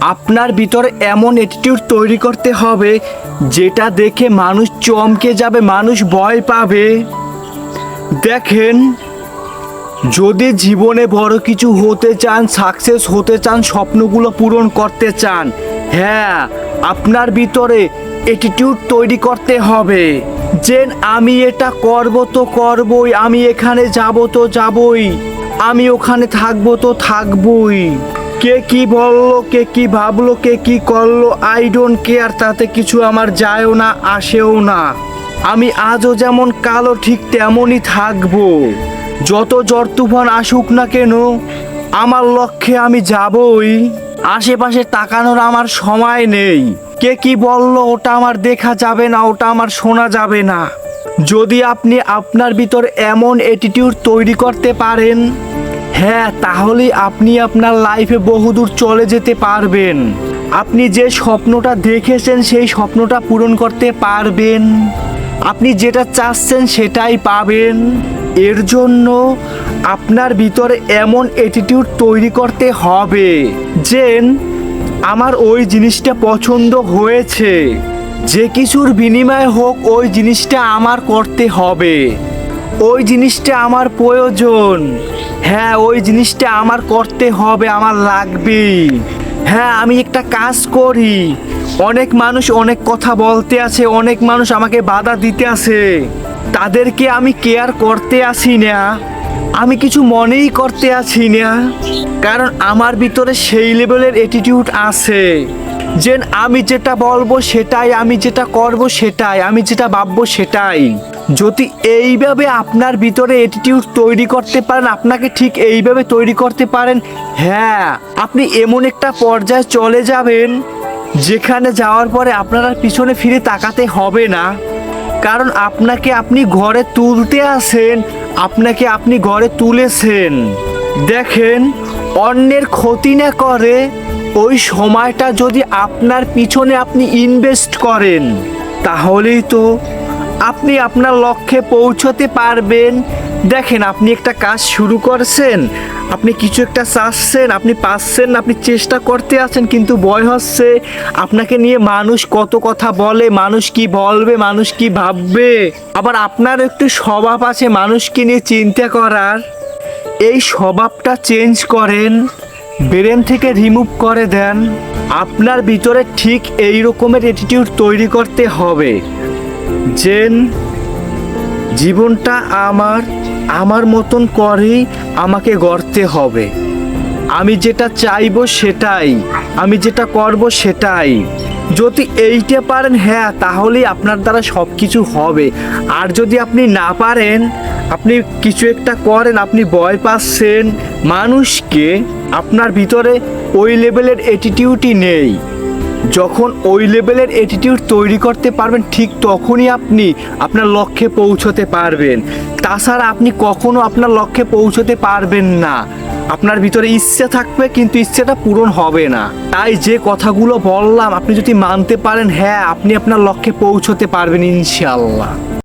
আপনার ভিতরে এমন অ্যাটিটিউড তৈরি করতে হবে, যেটা দেখে মানুষ চমকে যাবে, মানুষ ভয় পাবে। দেখেন, যদি জীবনে বড় কিছু হতে চান সাকসেস হতে চান, স্বপ্নগুলো পূরণ করতে চান হ্যাঁ আপনার ভিতরে অ্যাটিটিউড তৈরি করতে হবে। যে আমি এটা করব তো করবই, আমি এখানে যাব তো যাবই, আমি ওখানে থাকব তো থাকবই। কে কি বলল, কে কি ভাবলো, কে কি করল আই ডোন্ট কেয়ার তাতে কিছু আমার যায়ও না, আসেও না। আমি আজও যেমন কালো, ঠিক তেমনই থাকব। যত জ্বর তুফান আসুক না কেন, আমার লক্ষ্যে আমি যাবই। আশেপাশে তাকানোর আমার সময় নেই। কে কি বলল, ওটা আমার দেখা যাবে না, ওটা আমার শোনা যাবে না। যদি আপনি আপনার ভিতর এমন অ্যাটিটিউড তৈরি করতে পারেন হ্যাঁ তাহলে আপনি আপনার লাইফে বহুদূর চলে যেতে পারবেন। আপনি যে স্বপ্নটা দেখেছেন, সেই স্বপ্নটা পূরণ করতে পারবেন। আপনি যেটা চাচ্ছেন, সেটাই পাবেন। এর জন্য আপনার ভিতরে এমন অ্যাটিটিউড তৈরি করতে হবে যে আমার ওই জিনিসটা পছন্দ হয়েছে। যে কিছুর বিনিময়ে হোক, ওই জিনিসটা আমার করতে হবে। ওই জিনিসটা আমার প্রয়োজন। হ্যাঁ ওই জিনিসটা আমার করতে হবে, আমার লাগবেই হ্যাঁ আমি একটা কাজ করি। অনেক মানুষ অনেক কথা বলতে আছে, অনেক মানুষ আমাকে বাধা দিতে আছে। তাদেরকে আমি কেয়ার করতে আসি না। আমি কিছু মনেই করতে আছি না। কারণ আমার ভিতরে সেই লেভেলের অ্যাটিটিউড আছে। যে আমি যেটা বলব সেটাই, আমি যেটা করব সেটাই, আমি যেটা ভাববো সেটাই। যদি এইভাবে আপনার ভিতরে অ্যাটিটিউড তৈরি করতে পারেন, আপনাকে ঠিক এইভাবে তৈরি করতে পারেন হ্যাঁ আপনি এমন একটা পর্যায়ে চলে যাবেন, যেখানে যাওয়ার পরে আপনার পিছনে ফিরে তাকাতে হবে না। কারণ আপনাকে আপনি ঘরে তুলতে আসেন আপনাকে আপনি ঘরে তুলেছেন। দেখেন, অন্যের ক্ষতি না করে ওই সময়টা যদি আপনার পিছনে আপনি ইনভেস্ট করেন, তাহলেই তো আপনি আপনার লক্ষ্যে পৌঁছতে পারবেন। দেখেন, আপনি একটা কাজ শুরু করছেন, আপনি কিছু একটা চাচ্ছেন, আপনি পাচ্ছেন, আপনি চেষ্টা করতে আছেন, কিন্তু ভয় হচ্ছে আপনাকে নিয়ে মানুষ কত কথা বলে, মানুষ কি বলবে, মানুষ কি ভাববে? আবার আপনার একটু স্বভাব আছে মানুষকে নিয়ে চিন্তা করার। এই স্বভাবটা চেঞ্জ করেন, ব্রেন থেকে রিমুভ করে দেন। আপনার ভিতরে ঠিক এই রকমের অ্যাটিটিউড তৈরি করতে হবে। জেন জীবনটা আমার আমার মতন করেই আমাকে গড়তে হবে। আমি যেটা চাইব সেটাই, আমি যেটা করব সেটাই। যদি এইটা পারেন হ্যাঁ তাহলেই আপনার দ্বারা সব কিছু হবে। আর যদি আপনি না পারেন, আপনি কিছু একটা করেন, আপনি ভয় পাচ্ছেন, মানুষকে আপনার ভিতরে ওই লেভেলের অ্যাটিটিউডই নেই। যখন ওই লেভেলের অ্যাটিটিউড তৈরি করতে পারবেন, ঠিক তখনই আপনি আপনার লক্ষ্যে পৌঁছতে পারবেন। তাছাড়া আপনি কখনো আপনার লক্ষ্যে পৌঁছতে পারবেন না। আপনার ভিতরে ইচ্ছে থাকবে, কিন্তু ইচ্ছেটা পূরণ হবে না। তাই যে কথাগুলো বললাম, আপনি যদি মানতে পারেন হ্যাঁ আপনি আপনার লক্ষ্যে পৌঁছতে পারবেন ইনশাল্লাহ